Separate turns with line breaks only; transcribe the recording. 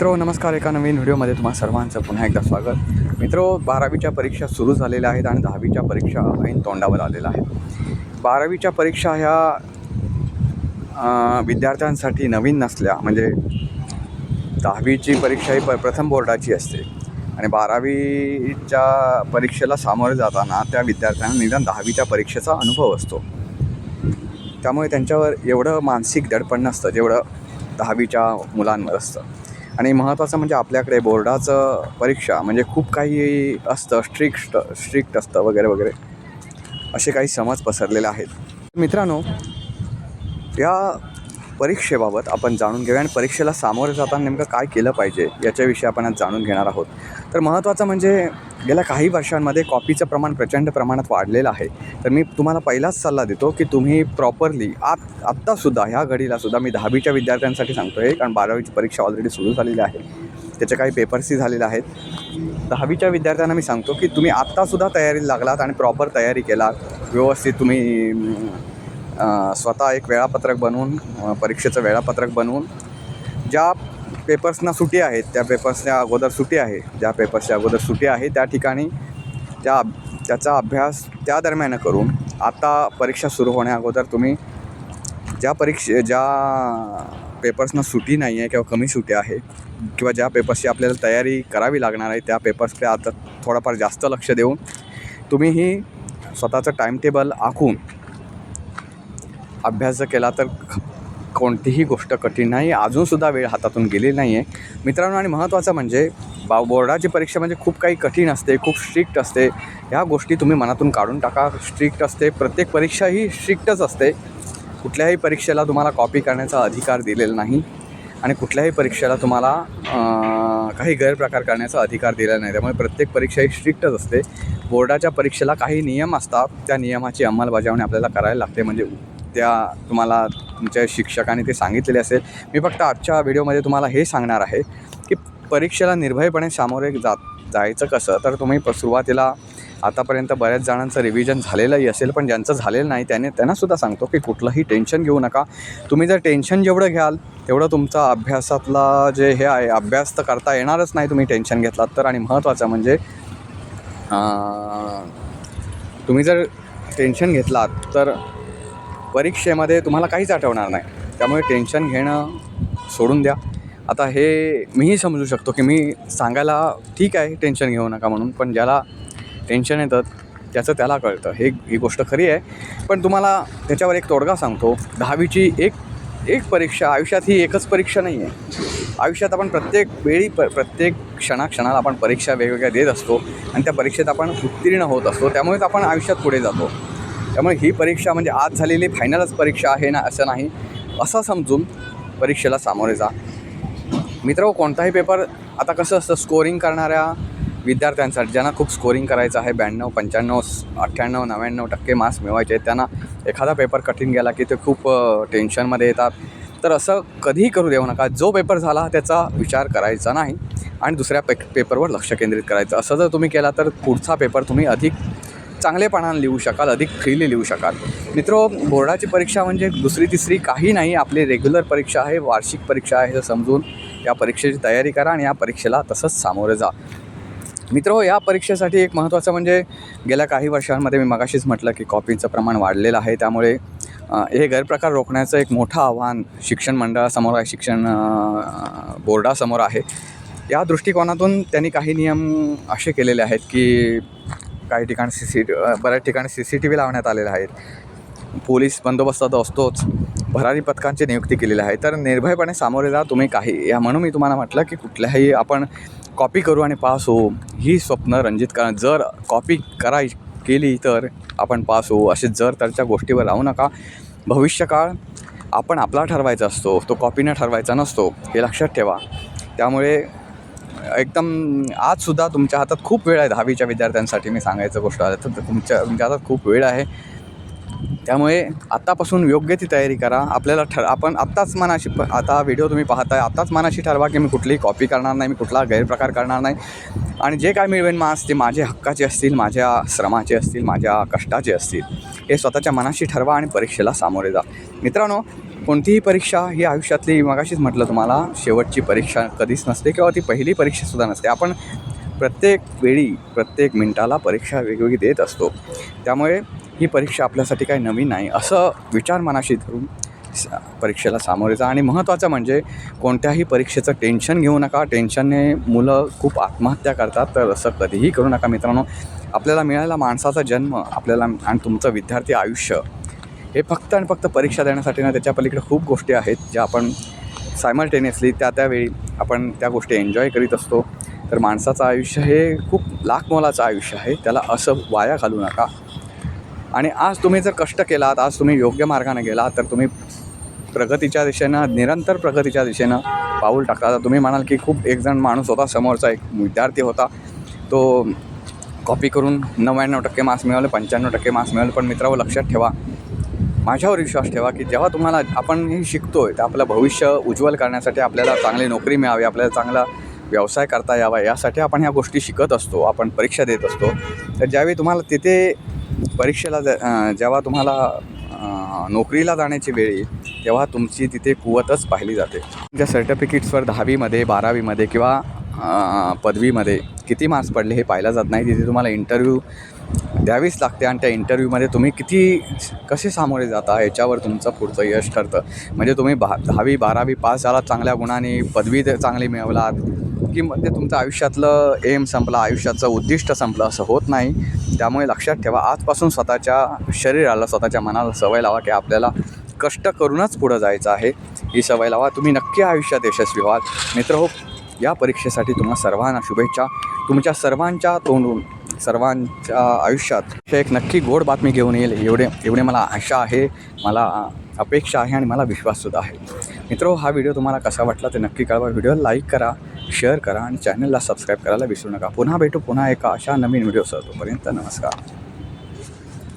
मित्रो नमस्कार एका नवीन व्हिडिओमध्ये तुम्हा सर्वांचं पुन्हा एकदा स्वागत. मित्रो बारावीच्या परीक्षा सुरू झालेल्या आहेत आणि दहावीच्या परीक्षा ऐन तोंडावर आलेल्या आहेत. बारावीच्या परीक्षा ह्या विद्यार्थ्यांसाठी नवीन नसल्या म्हणजे दहावीची परीक्षा ही प प्रथम बोर्डाची असते. आणि बारावीच्या परीक्षेला सामोरे जाताना त्या विद्यार्थ्यांना निदान दहावीच्या परीक्षेचा अनुभव असतो. त्यामुळे त्यांच्यावर एवढं मानसिक दडपण नसतं जेवढं दहावीच्या मुलांवर असतं. आणि महत्त्वाचं म्हणजे आपल्याकडे बोर्डाचं परीक्षा म्हणजे खूप काही असतं स्ट्रिक्ट स्ट्रिक्ट असतं वगैरे वगैरे. असे काही समज पसरलेले आहेत. मित्रांनो या परीक्षेबाबत आपण जाणून घेऊया आणि परीक्षेला सामोरे जाताना नेमकं काय केलं पाहिजे याच्याविषयी आपण आज जाणून घेणार आहोत. तर महत्त्वाचं म्हणजे गेल्या काही वर्षांमध्ये कॉपीचं प्रमाण प्रचंड प्रमाणात वाढलेलं आहे. तर मी तुम्हाला पहिलाच सल्ला देतो की तुम्ही प्रॉपरली आत आत्तासुद्धा ह्या घडीलासुद्धा मी दहावीच्या विद्यार्थ्यांसाठी सांगतो आहे कारण बारावीची परीक्षा ऑलरेडी सुरू झालेली आहे. त्याचे काही पेपर्सही झालेले आहेत. दहावीच्या विद्यार्थ्यांना मी सांगतो की तुम्ही आत्तासुद्धा तयारीला लागलात आणि प्रॉपर तयारी केलात. व्यवस्थित तुम्ही स्वतः एक वेळापत्रक बनवून परीक्षेचं वेळापत्रक बनवून ज्या पेपर्सना सुटी आहेत. त्या पेपर्सच्या अगोदर सुटी आहे. ज्या पेपर्सच्या अगोदर सुटी आहे त्या ठिकाणी त्या त्याचा अभ्यास त्या दरम्यान करून आता परीक्षा सुरू होण्या अगोदर तुम्ही ज्या परीक्षे ज्या पेपर्सना सुटी नाही आहे किंवा कमी सुटी आहे किंवा ज्या पेपर्सची आपल्याला तयारी करावी लागणार आहे त्या पेपर्सकडे आता थोडंफार जास्त लक्ष देऊन तुम्ही ही स्वतःचं टाईमटेबल आखून अभ्यास जर केला तर कोणतीही गोष्ट कठीण नाही अजूनसुद्धा वेळ हातातून गेली नाही आहे मित्रांनो आणि महत्त्वाचं म्हणजे बा बोर्डाची परीक्षा म्हणजे खूप काही कठीण असते खूप स्ट्रिक्ट असते. ह्या गोष्टी तुम्ही मनातून काढून टाका. स्ट्रिक्ट असते प्रत्येक परीक्षा ही स्ट्रिक्टच असते. कुठल्याही परीक्षेला तुम्हाला कॉपी करण्याचा अधिकार दिलेला नाही आणि कुठल्याही परीक्षेला तुम्हाला काही गैरप्रकार करण्याचा अधिकार दिलेला नाही. त्यामुळे प्रत्येक परीक्षा ही स्ट्रिक्टच असते. बोर्डाच्या परीक्षेला काही नियम असतात. त्या नियमाची अंमलबजावणी आपल्याला करायला लागते. म्हणजे त्या तुम्हाला तुमच्या शिक्षकाने ते सांगितलेले असेल. मी फक्त आजच्या व्हिडिओमध्ये तुम्हाला हे सांगणार आहे की परीक्षेला निर्भयपणे सामोरे जात जायचं कसं? तर तुम्ही प सुरुवातीला आतापर्यंत बऱ्याच जणांचं रिव्हिजन झालेलंही असेल पण ज्यांचं झालेलं नाही त्याने त्यांनासुद्धा सांगतो की कुठलंही टेन्शन घेऊ नका. तुम्ही जर टेन्शन जेवढं घ्याल तेवढं तुमचा अभ्यासातला जे हे आहे अभ्यास तर करता येणारच नाही तुम्ही टेन्शन घेतलात तर. आणि महत्त्वाचं म्हणजे तुम्ही जर टेन्शन घेतलात तर परीक्षेमध्ये तुम्हाला काहीच आठवणार नाही. त्यामुळे टेन्शन घेणं सोडून द्या. आता हे मीही समजू शकतो की मी सांगायला ठीक आहे टेन्शन घेऊ नका म्हणून पण ज्याला टेन्शन येतं त्याचं त्याला कळतं. हे ही गोष्ट खरी आहे. पण तुम्हाला त्याच्यावर एक तोडगा सांगतो. दहावीची एक एक परीक्षा आयुष्यात ही एकच परीक्षा नाही आहे आयुष्यात आपण प्रत्येक वेळी प प्रत्येक क्षणाक्षणाला आपण परीक्षा वेगवेगळ्या देत असतो आणि त्या परीक्षेत आपण उत्तीर्ण होत असतो. त्यामुळेच आपण आयुष्यात पुढे जातो. त्यामुळे ही परीक्षा म्हणजे आज झालेली फायनलच परीक्षा आहे ना असं नाही. असं समजून परीक्षेला सामोरे जा. मित्र कोणताही पेपर आता कसं असतं स्कोरिंग करणाऱ्या विद्यार्थ्यांसाठी ज्यांना खूप स्कोरिंग करायचं आहे ब्याण्णव पंच्याण्णव अठ्ठ्याण्णव नव्याण्णव टक्के मार्क्स मिळवायचे आहेत त्यांना एखादा पेपर कठीण गेला की ते खूप टेन्शनमध्ये येतात. तर असं कधीही करू देऊ नका. जो पेपर झाला त्याचा विचार करायचा नाही आणि दुसऱ्या पे पेपरवर लक्ष केंद्रित करायचं. असं जर तुम्ही केला तर पुढचा पेपर तुम्ही अधिक चांगलेपणाने लिहू शकाल अधिक फ्रीली लिहू शकाल. मित्रो बोर्डाची परीक्षा म्हणजे दुसरी तिसरी काही नाही. आपली रेग्युलर परीक्षा आहे वार्षिक परीक्षा आहे हे समजून या परीक्षेची तयारी करा आणि या परीक्षेला तसंच सामोरे जा. मित्रो या परीक्षेसाठी एक महत्त्वाचं म्हणजे गेल्या काही वर्षांमध्ये मी मगाशीच म्हटलं की कॉपीचं प्रमाण वाढलेलं आहे. त्यामुळे हे गैरप्रकार रोखण्याचं एक मोठं आव्हान शिक्षण मंडळासमोर आहे शिक्षण बोर्डासमोर आहे. या दृष्टिकोनातून त्यांनी काही नियम असे केलेले आहेत की काही ठिकाणी सी सी टी बऱ्याच ठिकाणी सी सी टी व्ही लावण्यात आलेले आहेत. पोलीस बंदोबस्त तर असतोच. भरारी पथकांची नियुक्ती केलेली आहे. तर निर्भयपणे सामोरे जा तुम्ही काही. या म्हणून मी तुम्हाला म्हटलं की कुठल्याही आपण कॉपी करू आणि पास होऊ ही स्वप्न रंजित करा. जर कॉपी कराय केली तर आपण पास होऊ. असे जर तरच्या गोष्टीवर राहू नका. भविष्यकाळ आपण आपला ठरवायचा असतो. तो कॉपीनं ठरवायचा नसतो. हे लक्षात ठेवा. त्यामुळे एकदम आजसुद्धा तुमच्या हातात खूप वेळ आहे दहावीच्या विद्यार्थ्यांसाठी मी सांगायचं गोष्ट आलं तर तुमच्या तुमच्या हातात खूप वेळ आहे. त्यामुळे आत्तापासून योग्य ती तयारी करा. आपल्याला ठर आपण आत्ताच मनाशी प आता व्हिडिओ तुम्ही पाहताय आत्ताच मनाशी ठरवा की मी कुठलीही कॉपी करणार नाही मी कुठला गैरप्रकार करणार नाही. आणि जे काय मिळवेन मास ते माझे हक्काचे असतील माझ्या श्रमाचे असतील माझ्या कष्टाचे असतील हे स्वतःच्या मनाशी ठरवा आणि परीक्षेला सामोरे जा. मित्रांनो कोणतीही परीक्षा ही आयुष्यातली मगाशीच म्हटलं तुम्हाला शेवटची परीक्षा कधीच नसते किंवा ती पहिली परीक्षासुद्धा नसते. आपण प्रत्येक वेळी प्रत्येक मिनटाला परीक्षा वेगवेगळी देत असतो. त्यामुळे ही परीक्षा आपल्यासाठी काही नवीन नाही असं विचार मनाशी धरून स- परीक्षेला सामोरे जा. आणि महत्त्वाचं म्हणजे कोणत्याही परीक्षेचं टेन्शन घेऊ नका. टेन्शनने मुलं खूप आत्महत्या करतात तर असं कधीही करू नका मित्रांनो. आपल्याला मिळालेला माणसाचा जन्म आपल्याला आणि तुमचं विद्यार्थी आयुष्य हे फक्त आणि फक्त परीक्षा देण्यासाठी ना त्याच्या पलीकडे खूप गोष्टी आहेत ज्या आपण सायमल्टेनियसली त्या त्यावेळी आपण त्या गोष्टी एन्जॉय करीत असतो. तर माणसाचं आयुष्य हे खूप लाख मोलाचं आयुष्य आहे. त्याला असं वाया घालू नका. आणि आज तुम्ही जर कष्ट केलात आज तुम्ही योग्य मार्गाने गेलात तर तुम्ही प्रगतीच्या दिशेनं निरंतर प्रगतीच्या दिशेनं पाऊल टाकता. तर तुम्ही म्हणाल की खूप एकजण माणूस होता समोरचा एक विद्यार्थी होता. तो कॉपी करून नव्याण्णव टक्के मार्क्स मिळवले पंच्याण्णव टक्के मार्क्स मिळवले. पण मित्रावर लक्षात ठेवा माझ्यावर विश्वास ठेवा की जेव्हा तुम्हाला आपण हे शिकतो आहे तर आपलं भविष्य उज्ज्वल करण्यासाठी आपल्याला चांगली नोकरी मिळावी आपल्याला चांगला व्यवसाय करता यावा यासाठी आपण ह्या गोष्टी शिकत असतो आपण परीक्षा देत असतो. तर ज्यावेळी तुम्हाला तिथे परीक्षेला जेव्हा तुम्हाला नोकरीला जाण्याची वेळ येईल तेव्हा तुमची तिथे कुवतच पाहिली जाते. तुमच्या सर्टिफिकेट्सवर दहावीमध्ये बारावीमध्ये किंवा पदवीमध्ये किती मार्क्स पडले हे पाहिलं जात नाही. तिथे तुम्हाला इंटरव्ह्यू द्यावीच लागते आणि त्या इंटरव्ह्यूमध्ये तुम्ही किती कसे सामोरे जाता याच्यावर तुमचं पुढचं यश ठरतं. म्हणजे तुम्ही बा दहावी बारावी पास झालात चांगल्या गुणाने पदवी चांगली मिळवलात की म्हणजे तुमचं आयुष्यातलं एम संपलं आयुष्याचं उद्दिष्ट संपलं असं होत नाही. त्यामुळे लक्षात ठेवा आजपासून स्वतःच्या शरीराला स्वतःच्या मनाला सवय लावा की आपल्याला कष्ट करूनच पुढं जायचं आहे. ही सवय लावा. तुम्ही नक्की आयुष्यात यशस्वी व्हाल. मित्र हो या परीक्षेसाठी तुम्हा सर्वांना शुभेच्छा. तुमच्या सर्वांच्या तोंडून सर्वांच्या आयुष्यात हे एक नक्की गोड बातमी घेऊन येईल एवढे एवढे मला आशा आहे मला अपेक्षा आहे आणि मला विश्वाससुद्धा आहे. मित्रो हा व्हिडिओ तुम्हाला कसा वाटला ते नक्की कळवा. व्हिडिओ लाईक करा शेअर करा आणि चॅनलला सबस्क्राईब करायला विसरू नका. पुन्हा भेटू पुन्हा एका अशा नवीन व्हिडिओसह. तोपर्यंत नमस्कार.